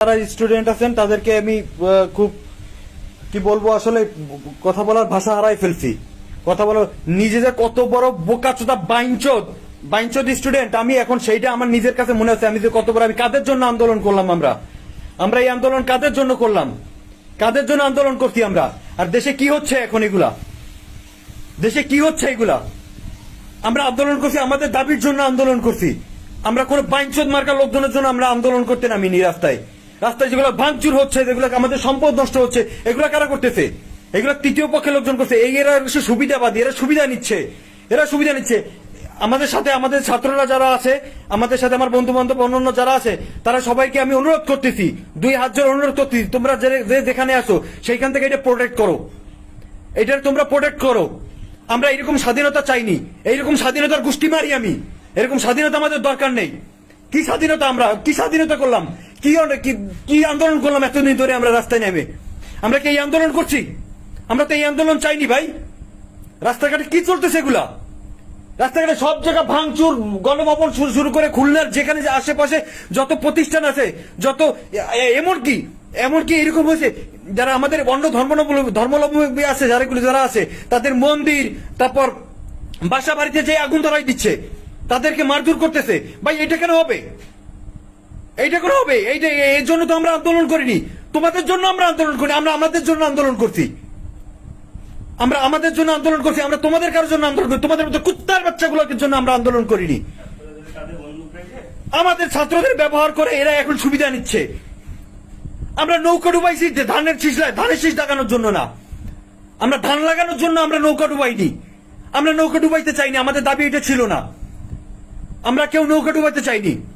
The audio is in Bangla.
যারা স্টুডেন্ট আছেন, তাদেরকে আমি খুব, কি বলব আসলে, কথা বলার ভাষা হারাই ফেলছি। কথা বলো নিজে যে কত বড় বোকাচোদা বাইঞ্চোদ বাইঞ্চোদ স্টুডেন্ট আমি এখন সেইটা আমার নিজের কাছে মনে আছে, আমি যে কত বড়, আমি কাদের জন্য আন্দোলন করলাম আমরা? আমরা এই আন্দোলন কাদের জন্য করলাম? কাদের জন্য আন্দোলন করছি আমরা? আর দেশে কি হচ্ছে এখন এগুলা? দেশে কি হচ্ছে এগুলা? আমরা আন্দোলন করছি, আমাদের দাবির জন্য আন্দোলন করছি। আমরা কোন বাইঞ্চোদ মার্কা লোকজনের জন্য আমরা আন্দোলন করতে নামিনি রাস্তায়। রাস্তায় যেগুলো ভাঙচুর হচ্ছে, যেগুলো আমাদের সম্পদ নষ্ট হচ্ছে, এগুলো কারা করতেছে? এগুলো তৃতীয় পক্ষের লোকজন করছে। এই এরা সুবিধাবাদী, এরা সুবিধা নিচ্ছে। এরা সুবিধা নিচ্ছে। আমাদের সাথে আমাদের ছাত্ররা যারা আছে, আমাদের সাথে আমার বন্ধু বান্ধব অন্যান্য যারা আছে, তারা সবাইকে আমি অনুরোধ করতেছি। দুই হাত জোর অনুরোধ করতেছি। তোমরা যে যে যেখানে আসো সেইখান থেকে এটা প্রোটেক্ট করো। এটা তোমরা প্রোটেক্ট করো। আমরা এরকম স্বাধীনতা চাইনি। এইরকম স্বাধীনতার গোষ্ঠী মারি আমি। এরকম স্বাধীনতা আমাদের দরকার নেই। কি স্বাধীনতা আমরা? কি স্বাধীনতা করলাম? কি কি- আন্দোলন করলাম এতদিন ধরে আমরা রাস্তায় নেমে? আমরা কি এই আন্দোলন করছি? আমরা তো এই আন্দোলন চাইনি ভাই। রাস্তাঘাটে কি চলতেছে এগুলা? রাস্তাঘাটে সব জায়গা ভাঙচুর, গণভবন শুরু শুরু করে খুলনার যেখানে আশেপাশে যত প্রতিষ্ঠান আছে, যত এমনকি এমনকি এরকম হয়েছে, যারা আমাদের অন্য ধর্মাবলম্বী ধর্মাবলম্বী আছে যারা যারা আছে, তাদের মন্দির, তারপর বাসা বাড়িতে যে আগুন ধরাই দিচ্ছে, তাদেরকে মারধর করতেছে। ভাই, এটা কেন হবে? এইটা করে হবে? এইটা এর জন্য তো আমরা আন্দোলন করিনি। তোমাদের জন্য আমরা আন্দোলন করি আমরা আমাদের জন্য আন্দোলন করছি। আমরা আমাদের জন্য আন্দোলন করছি, আমরা তোমাদের কারোর জন্য আন্দোলন করি তোমাদের মতো কুত্তার বাচ্চাগুলোর জন্য আমরা আন্দোলন করিনি। আমাদের ছাত্রদের ব্যবহার করে এরা এখন সুবিধা নিচ্ছে। আমরা নৌকা ডুবাইছি ধানের শীষ ধানের শীষ লাগানোর জন্য না। আমরা ধান লাগানোর জন্য আমরা নৌকা ডুবাইনি। আমরা নৌকা ডুবাইতে চাইনি। আমাদের দাবি এটা ছিল না। আমরা কেউ নৌকা ডুবাইতে চাইনি।